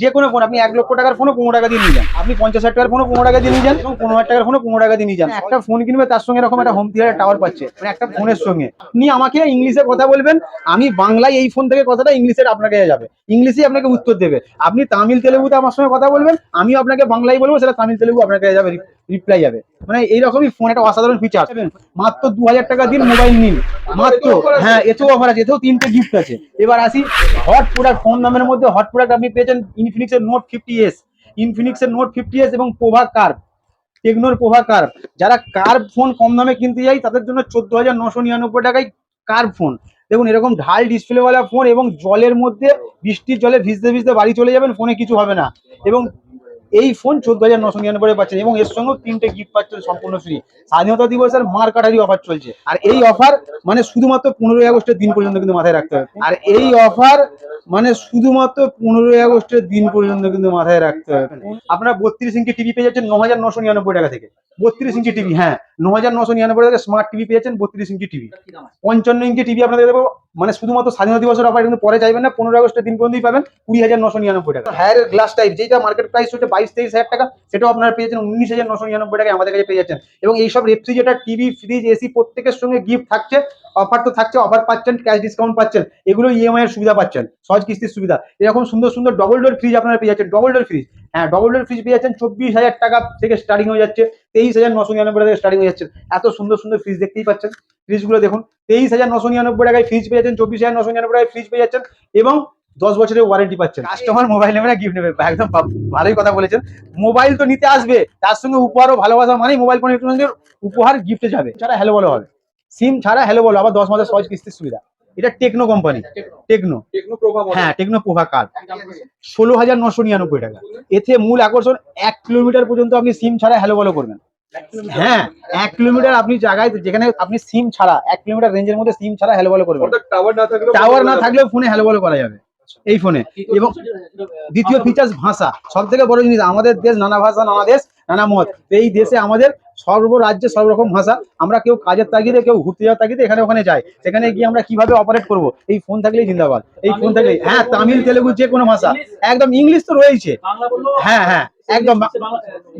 যে কোনো ফোন আপনি এক লক্ষ টাকার ফোনও পনেরো টাকা দিয়ে নিয়ে যান। আপনি পঞ্চাশ হাজার টাকার ফোনও পনেরো টাকা দিয়ে নিয়ে যান এবং পনেরো হাজার টাকার ফোনও পনেরো টাকা দিয়ে নিয়ে যান। একটা ফোন কিনবে তার সঙ্গে এরকম একটা হোম থিয়েটার টাওয়ার পাচ্ছে। মানে একটা ফোনের সঙ্গে। আপনি আমাকে ইংলিশে কথা বলবেন আমি বাংলায় এই ফোন থেকে কথাটা ইংলিশে আপনাকে যাবে। ইংলিশে আপনাকে উত্তর দেবে। আপনি তামিল তেলেগুতে আমার সঙ্গে কথা বলবেন আমিও আপনাকে বাংলায় বলব সেটা তামিল তেলেগু আপনাকে যাবে রিপ্লাই যাবে। মানে এইরকমই ফোন একটা অসাধারণ ফিচার মাত্র দু হাজার টাকা দিন মোবাইল নিন। মাত্র হ্যাঁ এতেও অফার আছে এতেও তিনটে গিফট আছে। এবার আসি হট প্রোডাক্ট ফোন নামের মধ্যে হট প্রোডাক্ট আপনি পেয়েছেন ইনফিনিক্স এর নোট ফিফটি এস ইনফিনিক্স এর নোট ফিফটি এস এবং পোভা কার্ভ টেকনোর পোভা কার্ভ যারা কার্ভ ফোন কম দামে কিনতে যাই তাদের জন্য চোদ্দ হাজার নশো নিরানব্বই টাকায় কার্ভ ফোন। দেখুন, এরকম ঢাল ডিসপ্লেওয়ালা ফোন এবং জলের মধ্যে বৃষ্টির জলে ভিজতে ভিজতে বাড়ি চলে যাবেন, ফোনে কিছু হবে না। এবং এই ফোন চোদ্দ হাজার নশো নিরানব্বই পাচ্ছেন এবং এর সঙ্গে তিনটে গিফট পাচ্ছেন সম্পূর্ণ ফ্রি স্বাধীনতা দিবসের মার কাটারি অফার চলছে। আর এই অফার মানে শুধুমাত্র পনেরোই আগস্টের দিন পর্যন্ত কিন্তু মাথায় রাখতে হবে। আর এই অফার মানে শুধুমাত্র পনেরোই আগস্টের দিন পর্যন্ত কিন্তু মাথায় রাখতে হবে। আপনারা বত্রিশ ইঞ্চি টিভি পেয়ে যাচ্ছেন ন হাজার নশো নিরানব্বই টাকা থেকে। বত্রিশ ইঞ্চি টিভি হ্যাঁ ন হাজার নশো নিরানব্বই টাকা স্মার্ট টিভি পেয়েছেন বত্রিশ ইঞ্চি টিভি পঞ্চান্ন ইঞ্চি টিভি আপনাদের দেবো মানে শুধুমাত্র স্বাধীনতা দিবসের অফার কিন্তু পরে চাইবেন না পনেরো আগস্টের দিন পর্যন্তই পাবেন কুড়ি হাজার নশো নিরানব্বই টাকা। হায়ার গ্লাস টাইপ যেটা মার্কেট প্রাইস হচ্ছে বাইশ তেইশ হাজার টাকা সেটাও আপনারা পেয়েছেন উনিশ হাজার নশো নিরানব্বই টাকা আমাদের কাছে পেয়ে যাচ্ছেন। এবং এইসব রেফ্রিজারেটার টিভি ফ্রিজ এসি প্রত্যেকের সঙ্গে গিফট থাকছে। অফার তো থাকছে অফার পাচ্ছেন ক্যাশ ডিসকাউন্ট পাচ্ছেন, এগুলো ইএমআই এর সুবিধা পাচ্ছেন, সহজ কিস্তির সুবিধা। এরকম সুন্দর সুন্দর ডবল ডোর ফ্রিজ আপনারা পেয়ে যাচ্ছেন ডবল ডোর ফ্রিজ হ্যাঁ ডবল ডোর ফ্রিজ পেয়ে যাচ্ছেন, চব্বিশ হাজার টাকা থেকে স্টার্টিং হয়ে যাচ্ছে, তেইশ হাজার নশো নিরানব্বই টাকা স্টার্টিং হয়ে যাচ্ছে। এত সুন্দর সুন্দর ফ্রিজ দেখতেই পাচ্ছেন। ফ্রিজগুলো দেখুন, তেইশ হাজার নশো নিরানব্বই টাকায় ফ্রিজ পেয়ে যাচ্ছেন, চব্বিশ হাজার নশো নিরানব্বই টাকায় ফ্রিজ পেয়ে যাচ্ছেন এবং দশ বছরের ওয়ারেন্টি পাচ্ছেন। কাস্টমার মোবাইল নেবে না গিফট নেবে, একদম ভালোই কথা বলেছেন। মোবাইল তো নিতে আসবে, তার সঙ্গে উপহারও ভালোবাসা মানেই মোবাইল ফোন উপহার গিফটে যাবে, যারা হ্যালো বলো হবে। সিম ছাড়া হ্যালো বলো আবার দশ মাসের সহজ কিস্তির সুবিধা। এটা টেকনো কোম্পানি টেকনো। হ্যাঁ টেকনো পোহা কার্ড ষোলো হাজার নশো নিরানব্বই টাকা। এতে মূল আকর্ষণ এক কিলোমিটার পর্যন্ত আপনি সিম ছাড়া হ্যালো বলো করবেন। হ্যাঁ এক কিলোমিটার আপনি জায়গায় যেখানে আপনি সিম ছাড়া এক কিলোমিটার রেঞ্জের মধ্যে সিম ছাড়া হ্যালো বলো করবেন। টাওয়ার না থাকলেও টাওয়ার না থাকলেও ফোনে হ্যালো বলো করা যাবে এই ফোনে। এবং দ্বিতীয় ফিচার্স ভাষা সব থেকে বড় জিনিস আমাদের দেশ নানা ভাষা নানা দেশ নানা মত। এই দেশে আমাদের সর্ব রাজ্যে সব রকম ভাষা। আমরা কেউ কাজের তাগিদে কেউ ঘুরতে যাওয়ার তাগিদে এখানে ওখানে যাই। সেখানে গিয়ে আমরা কীভাবে অপারেট করব? এই ফোন থাকলেই জিন্দাবাদ। এই ফোন থাকলেই হ্যাঁ তামিল তেলেগু যে কোনো ভাষা। একদম ইংলিশ তো রয়েছে হ্যাঁ হ্যাঁ। একদম।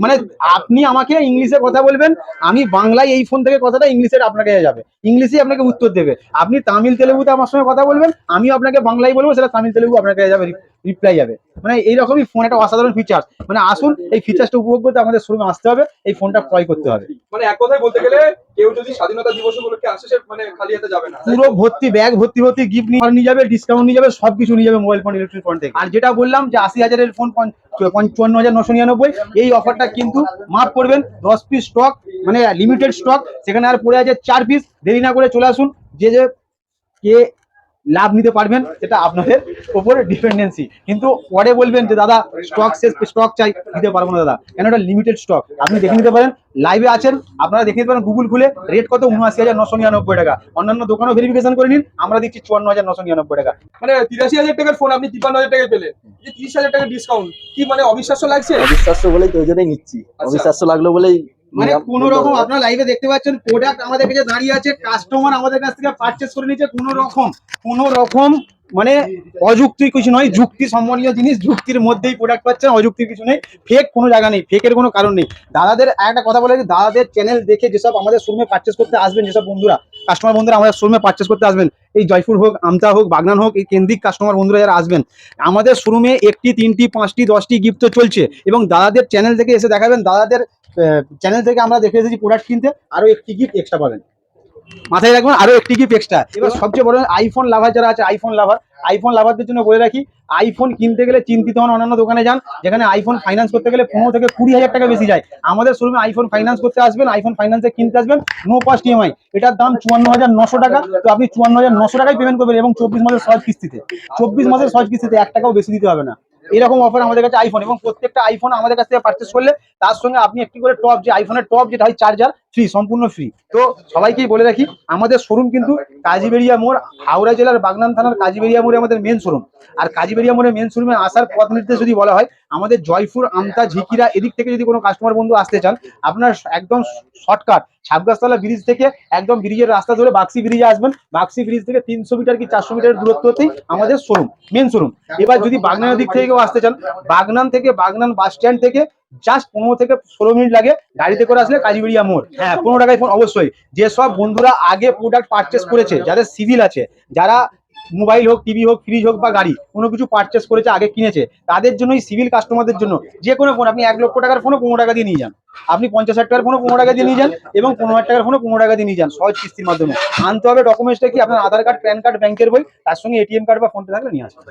মানে আপনি আমাকে ইংলিশে কথা বলবেন, আমি বাংলায় এই ফোন থেকে কথাটা ইংলিশে আপনাকে যাবে। ইংলিশে আপনাকে উত্তর দেবে। আপনি তামিল, তেলেগুতে আমার সঙ্গে কথা বলবেন, আমিও আপনাকে বাংলায় বলব, সেটা তামিল, তেলেগু আপনাকে যাবে রিপ্লাই যাবে। মানে এইরকমই ফোন একটা অসাধারণ ফিচার মানে আসুন, এই ফিচার্সটা উপভোগ করতে আমাদের শোরুমে আসতে হবে, এই ফোনটা ক্রয় করতে হবে। মানে এক কথায় বলতে গেলে কেউ যদি স্বাধীনতা দিবস উপলক্ষে আসে, সে মানে খালি হাতে যাবে না। পুরো ভর্তি ব্যাগ ভর্তি ভর্তি গিফট নিয়ে যাবে ডিসকাউন্ট নিয়ে যাবে, সবকিছু নিয়ে যাবে মোবাইল ফোন ইলেকট্রিক ফোন থেকে। আর যেটা বললাম যে আশি হাজারের ফোন পঞ্চান্ন হাজার নশো নিরানব্বই, এই অফারটা কিন্তু মাফ করবেন, দশ পিস স্টক মানে লিমিটেড স্টক সেখানে আর পড়ে আছে চার পিস দেরি না করে চলে আসুন, যে যে কে লাভ নিতে পারবেন সেটা আপনাদের উপরে ডিপেন্ডেন্সি কিন্তু পরে বলবেন যে দাদা স্টক শেষ স্টক চাই দিতে পারব না দাদা। কেন এটা লিমিটেড স্টক আপনি দেখে নিতে পারেন লাইভে আছেন আপনারা দেখে নিতে পারেন গুগল খুলে রেট কত? উনআশি হাজার নশো নিরানব্বই টাকা। অন্যান্য দোকানও ভেরিফিকেশন করে নিন আমরা দিচ্ছি চুয়ান্ন হাজার নশো নিরানব্বই টাকা। মানে তিরাশি হাজার টাকার ফোন আপনি তিপ্পান্ন হাজার টাকায় পেলেন। এই যে তিরিশ হাজার টাকার ডিসকাউন্ট কি মানে অবিশ্বাস্য লাগছে? অবিশ্বাস্য বলেই তো ওই জন্যই নিচ্ছি। অবিশ্বাস্য লাগল বলেই মানে। কোন রকম আপনারা লাইভে দেখতে পাচ্ছেন প্রোডাক্ট আমাদের কাছে দাঁড়িয়ে আছে কাস্টমার আমাদের কাছ থেকে পারচেস করে নিচ্ছে কোন রকম কোন রকম মানে অযুক্তি কিছু নয় যুক্তি সম্মানীয় জিনিস যুক্তির মধ্যেই প্রোডাক্ট পাচ্ছেন অযুক্তির কিছু নেই ফেক কোনো জায়গা নেই ফেকের কোনো কারণ নেই দাদাদের একটা কথা বলে দাদাদের চ্যানেল দেখে যেসব আমাদের শোরুমে পারচেস করতে আসবেন যেসব বন্ধুরা কাস্টমার বন্ধুরা আমাদের শোরুমে পার্চেস করতে আসবেন। এই জয়পুর হোক আমতা হোক বাগনান হোক এই কেন্দ্রিক কাস্টমার বন্ধুরা যারা আসবেন আমাদের শোরুমে একটি তিনটি পাঁচটি দশটি গিফট তো চলছে এবং দাদাদের চ্যানেল থেকে এসে দেখাবেন দাদাদের চ্যানেল থেকে আমরা দেখে এসেছি প্রোডাক্ট কিনতে আরও একটি গিফট এক্সট্রা পাবেন। মাথায় রাখবেন আরও একটি গিফট এক্সট্রা এবার সবচেয়ে বড় আইফোন লাভার যারা আছে আইফোন লাভার আইফোন লাভারদের জন্য বলে রাখি আইফোন কিনতে গেলে চিন্তিত হন অন্যান্য দোকানে যান, যেখানে আইফোন ফাইন্যান্স করতে গেলে পনেরো থেকে কুড়ি হাজার টাকা বেশি যায়। আমাদের শোরুমে আইফোন ফাইন্যান্স করতে আসবেন আইফোন ফাইন্যান্সে কিনতে আসবেন নো কস্ট ইএমআই এটার দাম চুয়ান্ন হাজার নশো টাকা, তো আপনি চুয়ান্ন হাজার নশো টাকায় পেমেন্ট করবেন এবং চব্বিশ মাসের সহজ কিস্তিতে। চব্বিশ মাসের সহজ কিস্তিতে এক টাকাও বেশি দিতে হবে না। এরকম অফার আমাদের কাছে আইফোন এবং প্রত্যেকটা আইফোন আমাদের কাছ থেকে পারচেস করলে, তার সঙ্গে আপনি একটি করে টপ যে আইফোনের টপ যেটা হয় চার্জার ফ্রি সম্পূর্ণ ফ্রি তো সবাইকেই বলে রাখি, আমাদের শোরুম কিন্তু কাজীবেড়িয়া মোড়, হাওড়া জেলার বাগনান থানার কাজীবেড়িয়া মোড়ে আমাদের মেন শোরুম আর কাজীবেড়িয়া মোড়ে মেন শোরুমে আসার পথ নির্দেশ যদি বলা হয়, আমাদের জয়পুর, আমতা, ঝিকিরা এদিক থেকে যদি কোনো কাস্টমার বন্ধু আসতে চান, আপনার একদম শর্টকাট ছাবগাছতলা ব্রিজ থেকে একদম ব্রিজের রাস্তা ধরে বাক্সি ব্রিজে আসবেন। বাক্সি ব্রিজ থেকে তিনশো মিটার কি চারশো মিটার দূরত্বতেই আমাদের শোরুম মেন শোরুম এবার যদি বাগনানের দিক থেকে কেউ আসতে চান, বাগনান থেকে বাগনান বাস স্ট্যান্ড থেকে জাস্ট পনেরো থেকে ষোলো মিনিট লাগে গাড়িতে করে আসলে কাজীবেড়িয়া মোড়। হ্যাঁ পনেরো টাকায় ফোন অবশ্যই। যেসব বন্ধুরা আগে প্রোডাক্ট পারচেস করেছে, যাদের সিভিল আছে, যারা মোবাইল হোক টিভি হোক ফ্রিজ হোক বা গাড়ি, কোনো কিছু পারচেস করেছে, আগে কিনেছে, তাদের জন্য জন্যই সিভিল কাস্টমারদের জন্য যে কোনো ফোন আপনি এক লক্ষ টাকার ফোনও পনেরো টাকা দিয়ে নিয়ে যান। আপনি পঞ্চাশ হাজার টাকার ফোনও পনেরো টাকা দিয়ে নিয়ে যান এবং পনেরো হাজার টাকার ফোনও পনেরো টাকা দিয়ে নিয়ে যান সহজ কিস্তির মাধ্যমে। আনতে হবে ডকুমেন্টসটা কি? আপনার আধার কার্ড প্যান কার্ড ব্যাংকের বই, তার সঙ্গে এটিএম কার্ড বা ফোনপে থাকলে নিয়ে আসবেন